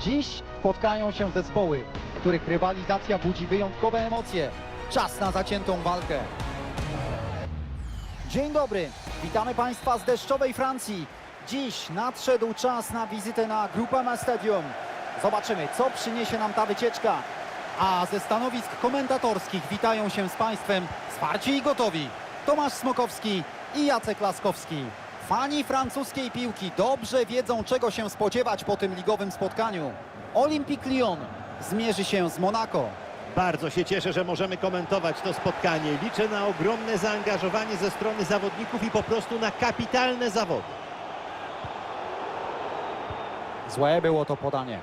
Dziś spotkają się zespoły, których rywalizacja budzi wyjątkowe emocje. Czas na zaciętą walkę. Dzień dobry, witamy Państwa z deszczowej Francji. Dziś nadszedł czas na wizytę na Groupama Stadium. Zobaczymy, co przyniesie nam ta wycieczka. A ze stanowisk komentatorskich witają się z Państwem zwarci i gotowi. Tomasz Smokowski i Jacek Laskowski. Fani francuskiej piłki dobrze wiedzą, czego się spodziewać po tym ligowym spotkaniu. Olympique Lyon zmierzy się z Monaco. Bardzo się cieszę, że możemy komentować to spotkanie. Liczę na ogromne zaangażowanie ze strony zawodników i po prostu na kapitalne zawody. Złe było to podanie.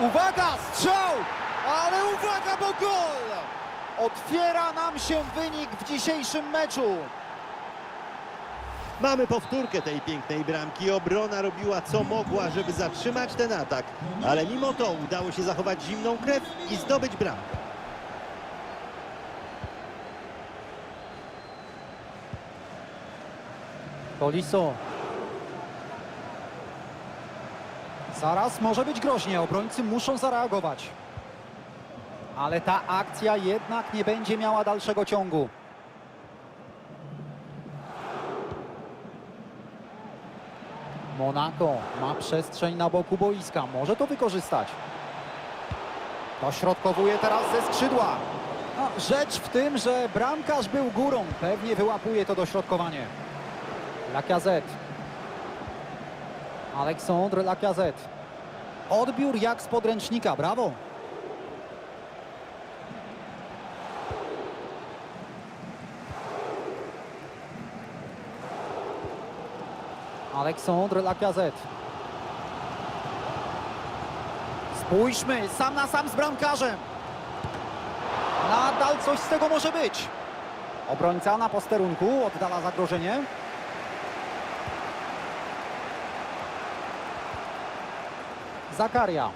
Uwaga, strzał! Ale uwaga, bo gol! Otwiera nam się wynik w dzisiejszym meczu. Mamy powtórkę tej pięknej bramki. Obrona robiła co mogła, żeby zatrzymać ten atak. Ale mimo to udało się zachować zimną krew i zdobyć bramkę. Tolisso. Zaraz może być groźnie, obrońcy muszą zareagować. Ale ta akcja jednak nie będzie miała dalszego ciągu. Monaco ma przestrzeń na boku boiska, może to wykorzystać. Dośrodkowuje teraz ze skrzydła. No, rzecz w tym, że bramkarz był górą, pewnie wyłapuje to dośrodkowanie. Lacazette. Aleksandr Lacazette. Odbiór jak z podręcznika, brawo. Aleksandr Lacazette. Spójrzmy, sam na sam z bramkarzem. Nadal coś z tego może być. Obrońca na posterunku oddala zagrożenie. Zakaria.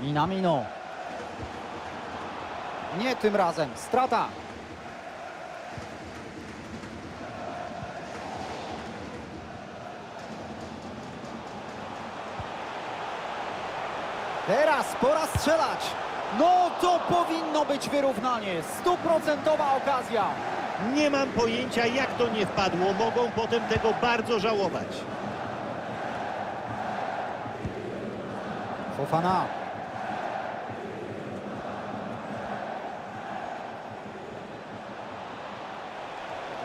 Minamino. Nie tym razem. Strata. Teraz pora strzelać. No to powinno być wyrównanie. Stuprocentowa okazja. Nie mam pojęcia, jak to nie wpadło. Mogą potem tego bardzo żałować. Fofana.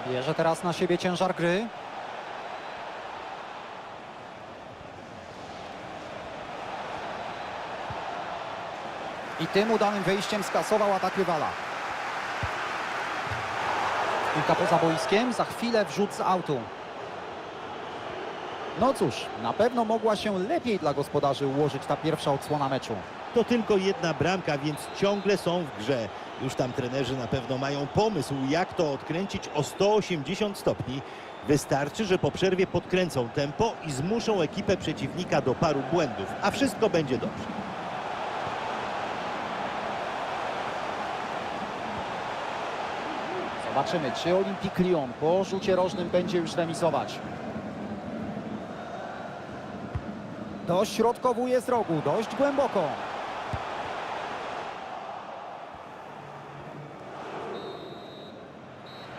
Bierze teraz na siebie ciężar gry. I tym udanym wejściem skasował atak rywala. Piłka poza boiskiem, za chwilę wrzut z autu. No cóż, na pewno mogła się lepiej dla gospodarzy ułożyć ta pierwsza odsłona meczu. To tylko jedna bramka, więc ciągle są w grze. Już tam trenerzy na pewno mają pomysł, jak to odkręcić o 180 stopni. Wystarczy, że po przerwie podkręcą tempo i zmuszą ekipę przeciwnika do paru błędów, a wszystko będzie dobrze. Zobaczymy, czy Olympique Lyon po rzucie rożnym będzie już remisować. Dośrodkowuje z rogu, dość głęboko.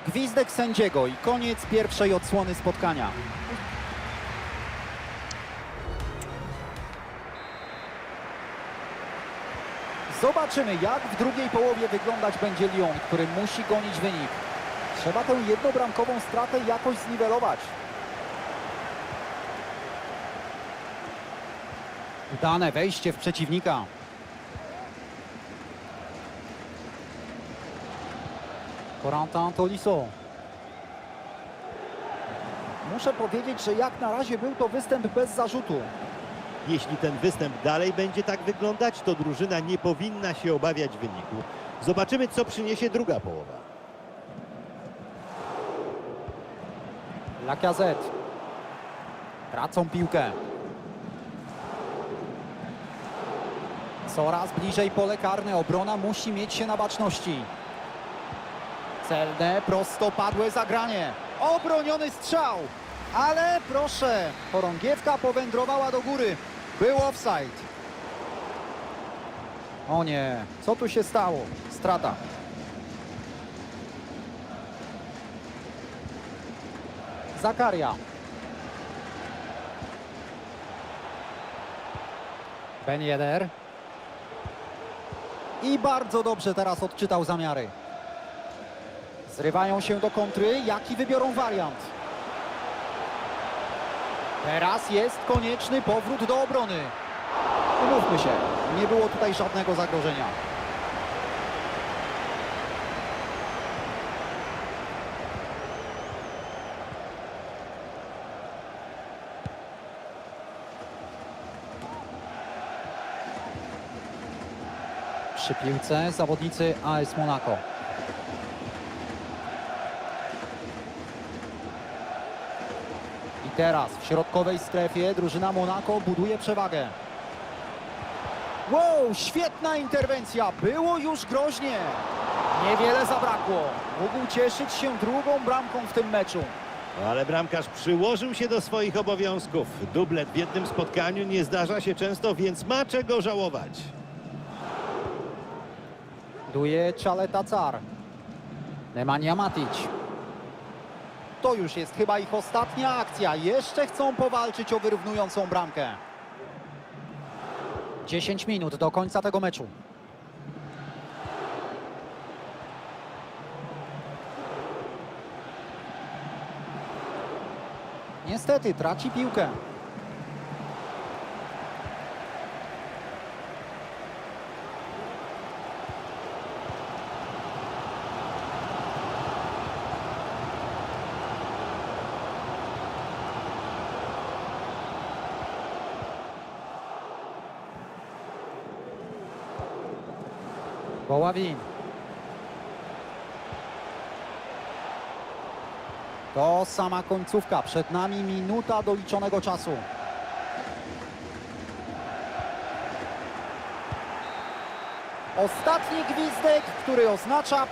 Gwizdek sędziego i koniec pierwszej odsłony spotkania. Zobaczymy, jak w drugiej połowie wyglądać będzie Lyon, który musi gonić wynik. Trzeba tę jednobramkową stratę jakoś zniwelować. Udane wejście w przeciwnika. Corentin Tolisso. Muszę powiedzieć, że jak na razie był to występ bez zarzutu. Jeśli ten występ dalej będzie tak wyglądać, to drużyna nie powinna się obawiać wyniku. Zobaczymy, co przyniesie druga połowa. Lacazette. Tracą piłkę. Coraz bliżej pole karne. Obrona musi mieć się na baczności. Celne, prostopadłe zagranie. Obroniony strzał. Ale proszę, chorągiewka powędrowała do góry. Był offside. O nie, co tu się stało? Strata. Zakaria. Ben Yedder. I bardzo dobrze teraz odczytał zamiary. Zrywają się do kontry. Jaki wybiorą wariant? Teraz jest konieczny powrót do obrony. Umówmy się, nie było tutaj żadnego zagrożenia. Przy piłce zawodnicy AS Monaco. Teraz w środkowej strefie drużyna Monaco buduje przewagę. Wow, świetna interwencja. Było już groźnie. Niewiele zabrakło. Mógł cieszyć się drugą bramką w tym meczu. Ale bramkarz przyłożył się do swoich obowiązków. Dublet w jednym spotkaniu nie zdarza się często, więc ma czego żałować. Duje Czaleta Car. Nemanja Matic. To już jest chyba ich ostatnia akcja. Jeszcze chcą powalczyć o wyrównującą bramkę. 10 minut do końca tego meczu. Niestety traci piłkę. Woławin. To sama końcówka. Przed nami minuta doliczonego czasu. Ostatni gwizdek, który oznacza